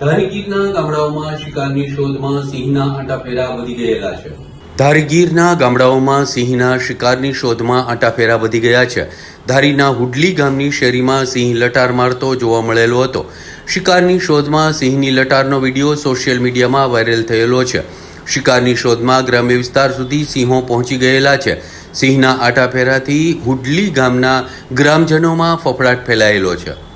ધારીગીરના ગામડાઓમાં શિકારની શોધમાં સિંહના આંટાફેરા વધી ગયેલા છે. ધારીગીરના ગામડાઓમાં સિંહના શિકારની શોધમાં આંટાફેરા વધી ગયા છે. ધારીના હુડલી ગામની શેરીમાં સિંહ લટાર મારતો જોવા મળેલો હતો. શિકારની શોધમાં સિંહની લટારનો વીડિયો સોશિયલ મીડિયામાં વાયરલ થયેલો છે. શિકારની શોધમાં ગ્રામ્ય વિસ્તાર સુધી સિંહો પહોંચી ગયેલા છે. સિંહના આંટાફેરાથી હુડલી ગામના ગ્રામજનોમાં ફફડાટ ફેલાયેલો છે.